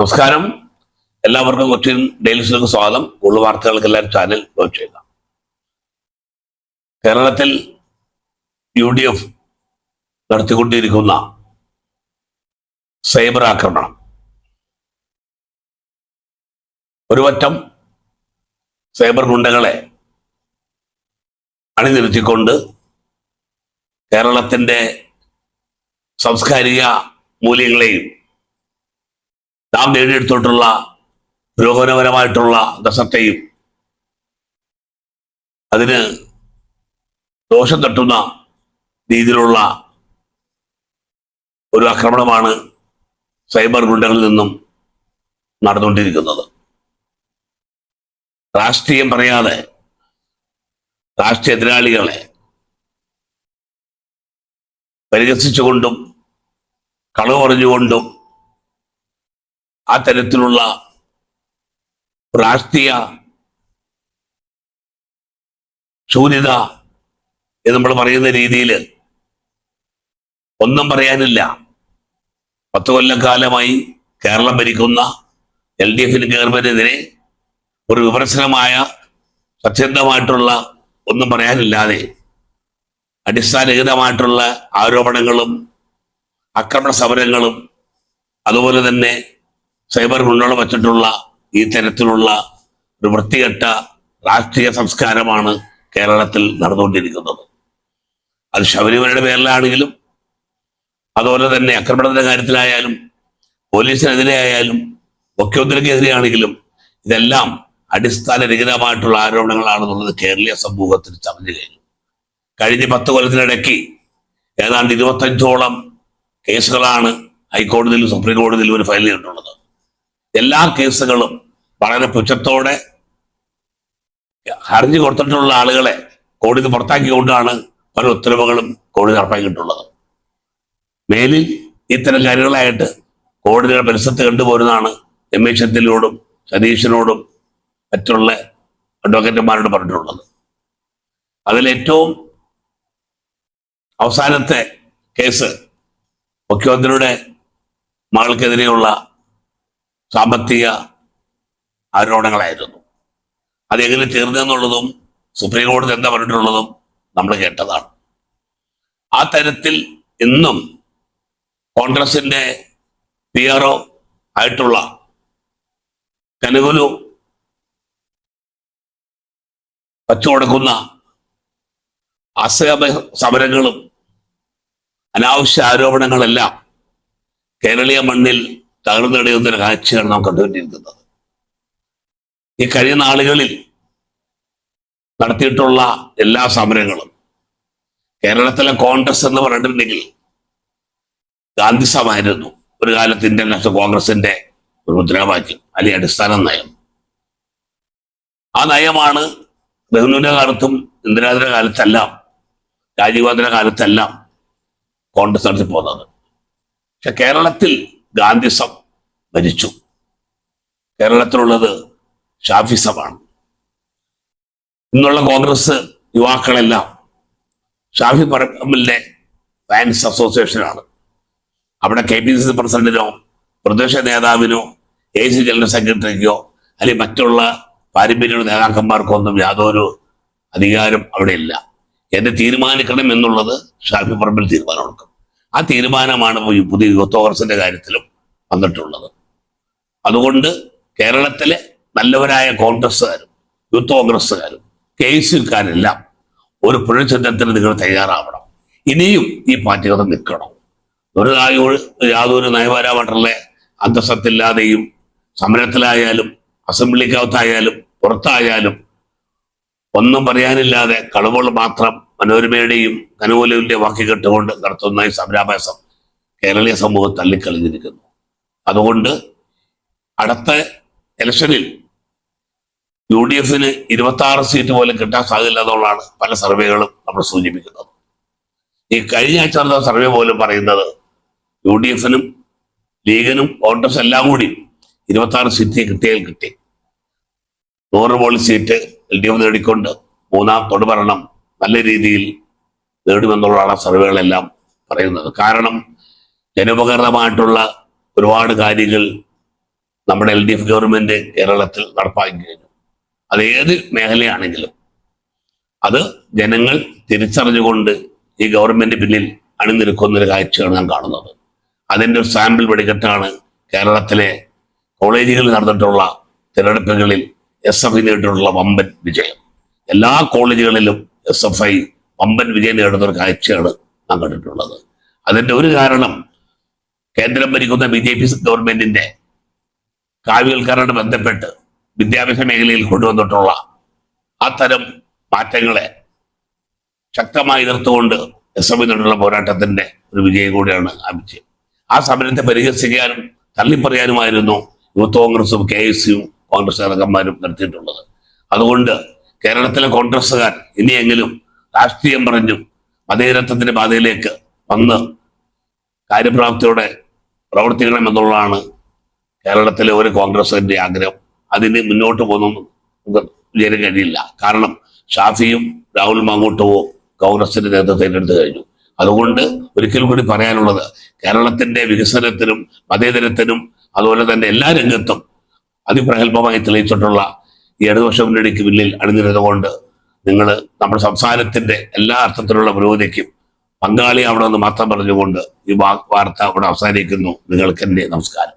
നമസ്കാരം. എല്ലാവർക്കും കൊച്ചിൻ ഡെയിലിസിലേക്ക് സ്വാഗതം. കൂടുതൽ വാർത്തകൾക്ക് എല്ലാവരും ചാനൽ ലോഞ്ച് ചെയ്യുക. കേരളത്തിൽ യു ഡി എഫ് നടത്തിക്കൊണ്ടിരിക്കുന്ന സൈബർ ആക്രമണം. ഒരു വറ്റം സൈബർ ഗുണ്ടകളെ അണിനിരുത്തിക്കൊണ്ട് കേരളത്തിന്റെ സാംസ്കാരിക മൂല്യങ്ങളെയും നാം നേടിയെടുത്തിട്ടുള്ള പുരോഗമനപരമായിട്ടുള്ള ദശത്തെയും അതിന് ദോഷം തട്ടുന്ന രീതിയിലുള്ള ഒരു ആക്രമണമാണ് സൈബർ ഗുണ്ടകളിൽ നിന്നും നടന്നുകൊണ്ടിരിക്കുന്നത്. രാഷ്ട്രീയം പറയാതെ രാഷ്ട്രീയ എതിരാളികളെ പരിഹസിച്ചുകൊണ്ടും കളവ് പറഞ്ഞുകൊണ്ടും ആ തരത്തിലുള്ള രാഷ്ട്രീയ ശൂന്യത എന്ന് നമ്മൾ പറയുന്ന രീതിയിൽ ഒന്നും പറയാനില്ല. പത്ത് കൊല്ലക്കാലമായി കേരളം ഭരിക്കുന്ന എൽ ഡി എഫിന് ഗവൺമെന്റിനെതിരെ ഒരു വിമർശനമായ സത്യന്തമായിട്ടുള്ള ഒന്നും പറയാനില്ലാതെ അടിസ്ഥാനരഹിതമായിട്ടുള്ള ആരോപണങ്ങളും ആക്രമണ സമരങ്ങളും അതുപോലെ തന്നെ സൈബർ ഗുണ്ടകൾ വച്ചിട്ടുള്ള ഈ തരത്തിലുള്ള ഒരു വൃത്തികെട്ട രാഷ്ട്രീയ സംസ്കാരമാണ് കേരളത്തിൽ നടന്നുകൊണ്ടിരിക്കുന്നത്. അത് ശബരിമലയുടെ പേരിലാണെങ്കിലും അതുപോലെ തന്നെ ആക്രമണത്തിന്റെ കാര്യത്തിലായാലും പോലീസിനെതിരെ ആയാലും മുഖ്യമന്ത്രിക്കെതിരെയാണെങ്കിലും ഇതെല്ലാം അടിസ്ഥാന അടിസ്ഥാനരഹിതമായിട്ടുള്ള ആരോപണങ്ങളാണെന്നുള്ളത് കേരളീയ സമൂഹത്തിൽ ചമഞ്ഞു കഴിഞ്ഞു. കഴിഞ്ഞ പത്ത് കൊല്ലത്തിനിടയ്ക്ക് ഏതാണ്ട് ഇരുപത്തഞ്ചോളം കേസുകളാണ് ഹൈക്കോടതിയിലും സുപ്രീം കോടതിയിലും ഒരു ഫയൽ ചെയ്തിട്ടുള്ളത്. എല്ലാ കേസുകളും വളരെ പുച്ഛത്തോടെ ഹർജി കൊടുത്തിട്ടുള്ള ആളുകളെ കോടതി പുറത്താക്കിക്കൊണ്ടാണ് പല ഉത്തരവുകളും കോടതി നടപ്പാക്കിയിട്ടുള്ളത്. മേലിൽ ഇത്തരം കാര്യങ്ങളായിട്ട് കോടതിയുടെ പരിസരത്ത് കണ്ടുപോരുന്നതാണ് രമേശ് ചെന്നിത്തലയോടും സതീശനോടും മറ്റുള്ള അഡ്വക്കേറ്റുമാരോട് പറഞ്ഞിട്ടുള്ളത്. അതിലേറ്റവും അവസാനത്തെ കേസ് മുഖ്യമന്ത്രിയുടെ മകൾക്കെതിരെയുള്ള സാമ്പത്തിക ആരോപണങ്ങളായിരുന്നു. അതെങ്ങനെ തീർന്നെന്നുള്ളതും സുപ്രീം കോടതി എന്താ പറഞ്ഞിട്ടുള്ളതും നമ്മൾ കേട്ടതാണ്. ആ തരത്തിൽ ഇന്നും കോൺഗ്രസിന്റെ പി ആയിട്ടുള്ള കനകുലു വച്ചുകൊടുക്കുന്ന അസമ സമരങ്ങളും അനാവശ്യ ആരോപണങ്ങളെല്ലാം കേരളീയ മണ്ണിൽ തകർന്നെടുക്കുന്ന ഒരു കാഴ്ചയാണ് നാം കണ്ടുകൊണ്ടിരിക്കുന്നത്. ഈ കഴിഞ്ഞ നാളുകളിൽ നടത്തിയിട്ടുള്ള എല്ലാ സമരങ്ങളും കേരളത്തിലെ കോൺഗ്രസ് എന്ന് പറഞ്ഞിട്ടുണ്ടെങ്കിൽ ഗാന്ധി സമായിരുന്നു ഒരു കാലത്ത് ഇന്ത്യൻ നാഷണൽ കോൺഗ്രസിന്റെ ഒരു മുദ്രാവാക്യം അല്ലെങ്കിൽ അടിസ്ഥാന നയം. ആ നയമാണ് നെഹ്റുവിന്റെ കാലത്തും ഇന്ദിരാജിന്റെ കാലത്തെല്ലാം രാജീവ് ഗാന്ധിയുടെ കാലത്തെല്ലാം കോൺഗ്രസ് നടത്തി പോകുന്നത് പക്ഷെ കേരളത്തിൽ ഗാന്ധിസം ഭരിച്ചു. കേരളത്തിലുള്ളത് ഷാഫിസമാണ് ഇന്നുള്ള കോൺഗ്രസ് യുവാക്കളെല്ലാം ഷാഫി പറമ്പിലിന്റെ ഫാൻസ് അസോസിയേഷനാണ്. അവിടെ കെ പി സി സി പ്രസിഡന്റിനോ പ്രതിപക്ഷ നേതാവിനോ എ സി ജനറൽ സെക്രട്ടറിക്കോ അല്ലെങ്കിൽ മറ്റുള്ള പാരമ്പര്യ നേതാക്കന്മാർക്കൊന്നും യാതൊരു അധികാരം അവിടെ ഇല്ല എന്നെ തീരുമാനിക്കണം എന്നുള്ളത് ഷാഫി പറമ്പിൽ തീരുമാനമെടുക്കും. ആ തീരുമാനമാണ് പുതിയ യൂത്ത് കോൺഗ്രസിന്റെ കാര്യത്തിലും വന്നിട്ടുള്ളത്. അതുകൊണ്ട് കേരളത്തിലെ നല്ലവരായ കോൺഗ്രസ്സുകാരും യൂത്ത് കോൺഗ്രസ്സുകാരും കെ എസ് ഒരു പുനഃചിന്തനത്തിന് നിങ്ങൾ തയ്യാറാവണം. ഇനിയും ഈ പാർട്ടികൾ നിൽക്കണം. ഒരു യാതൊരു നയപരമായിട്ടുള്ള അന്തസ്സത്തില്ലാതെയും സമരത്തിലായാലും അസംബ്ലിക്കകത്തായാലും പുറത്തായാലും ഒന്നും പറയാനില്ലാതെ കളവുകൾ മാത്രം മനോരമയുടെയും കനുകൂലവിന്റെ വാക്കി കൊണ്ട് നടത്തുന്ന ഈ സമരാഭ്യാസം കേരളീയ സമൂഹം തള്ളിക്കളഞ്ഞിരിക്കുന്നു. അതുകൊണ്ട് അടുത്ത ഇലക്ഷനിൽ യു ഡി എഫിന് ഇരുപത്തി ആറ് സീറ്റ് പോലും കിട്ടാൻ സാധ്യത എന്നുള്ളതാണ് പല സർവേകളും നമ്മൾ സൂചിപ്പിക്കുന്നത്. ഈ കഴിഞ്ഞ ആഴ്ച നടന്ന സർവേ പോലും പറയുന്നത് യു ഡി എഫിനും ലീഗിനും കോൺഗ്രസ് എല്ലാം കൂടി ഇരുപത്തി ആറ് സീറ്റ് കിട്ടിയാൽ കിട്ടി. നൂറ് പോളി സീറ്റ് എൽ ഡി എഫ് നേടിക്കൊണ്ട് മൂന്നാം തൊടുഭരണം നല്ല രീതിയിൽ നേടുമെന്നുള്ളതാണ് സർവേകളെല്ലാം പറയുന്നത്. കാരണം ജനോപകരണമായിട്ടുള്ള ഒരുപാട് കാര്യങ്ങൾ നമ്മുടെ എൽ ഡി എഫ് ഗവൺമെന്റ് കേരളത്തിൽ നടപ്പാക്കി കഴിഞ്ഞു. അത് ഏത് മേഖലയാണെങ്കിലും അത് ജനങ്ങൾ തിരിച്ചറിഞ്ഞുകൊണ്ട് ഈ ഗവൺമെന്റ് പിന്നിൽ അണിനിരക്കുന്ന ഒരു കാഴ്ചയാണ് ഞാൻ കാണുന്നത്. അതിന്റെ ഒരു സാമ്പിൾ വെടിക്കെട്ടാണ് കേരളത്തിലെ കോളേജുകളിൽ നടന്നിട്ടുള്ള തിരഞ്ഞെടുപ്പുകളിൽ എസ് എഫ് നേരിട്ടുള്ള വമ്പൻ വിജയം. എല്ലാ കോളേജുകളിലും എസ് എഫ് ഐ പമ്പൻ വിജയം നേടുന്ന ഒരു കാഴ്ചയാണ് നാം കണ്ടിട്ടുള്ളത്. അതിന്റെ ഒരു കാരണം കേന്ദ്രം ഭരിക്കുന്ന ബി ജെ പി ഗവൺമെന്റിന്റെ കാവ്യവൽക്കരണ ബന്ധപ്പെട്ട് വിദ്യാഭ്യാസ മേഖലയിൽ കൊണ്ടുവന്നിട്ടുള്ള അത്തരം മാറ്റങ്ങളെ ശക്തമായി എതിർത്തുകൊണ്ട് എസ് എഫ് എന്നുള്ള പോരാട്ടത്തിന്റെ ഒരു വിജയം കൂടിയാണ് ആ വിജയം. ആ സമരത്തെ പരിഹസിക്കാനും തള്ളിപ്പറയാനുമായിരുന്നു യൂത്ത് കോൺഗ്രസും കെ എസ് യുവും കോൺഗ്രസ് നേതാക്കന്മാരും നടത്തിയിട്ടുള്ളത്. അതുകൊണ്ട് കേരളത്തിലെ കോൺഗ്രസ്സുകാർ ഇനിയെങ്കിലും രാഷ്ട്രീയം പറഞ്ഞു മതേരത്വത്തിന്റെ പാതയിലേക്ക് വന്ന് കാര്യപ്രാപ്തിയോടെ പ്രവർത്തിക്കണമെന്നുള്ളതാണ് കേരളത്തിലെ ഒരു കോൺഗ്രസിന്റെ ആഗ്രഹം. അതിന് മുന്നോട്ട് പോകുന്നു വിചാരിക്കാൻ കഴിയില്ല. കാരണം ഷാഫിയും രാഹുൽ മാങ്ങോട്ടുവും കോൺഗ്രസിന്റെ നേതൃത്വം ഏറ്റെടുത്തു കഴിഞ്ഞു. അതുകൊണ്ട് ഒരിക്കൽ കൂടി പറയാനുള്ളത് കേരളത്തിന്റെ വികസനത്തിനും മതേതരത്തിനും അതുപോലെ തന്നെ എല്ലാ രംഗത്തും അതിപ്രഗത്ഭമായി തെളിയിച്ചിട്ടുള്ള ഇടതുപക്ഷ മുന്നണിക്ക് പിന്നിൽ അണിനിരുന്നുകൊണ്ട് നിങ്ങൾ നമ്മുടെ സംസാരത്തിന്റെ എല്ലാ അർത്ഥത്തിലുള്ള പുരോഗതിക്കും പങ്കാളിയാവണമെന്ന് മാത്രം പറഞ്ഞുകൊണ്ട് ഈ വാർത്ത അവിടെ അവസാനിക്കുന്നു. നിങ്ങൾക്ക് എന്റെ നമസ്കാരം.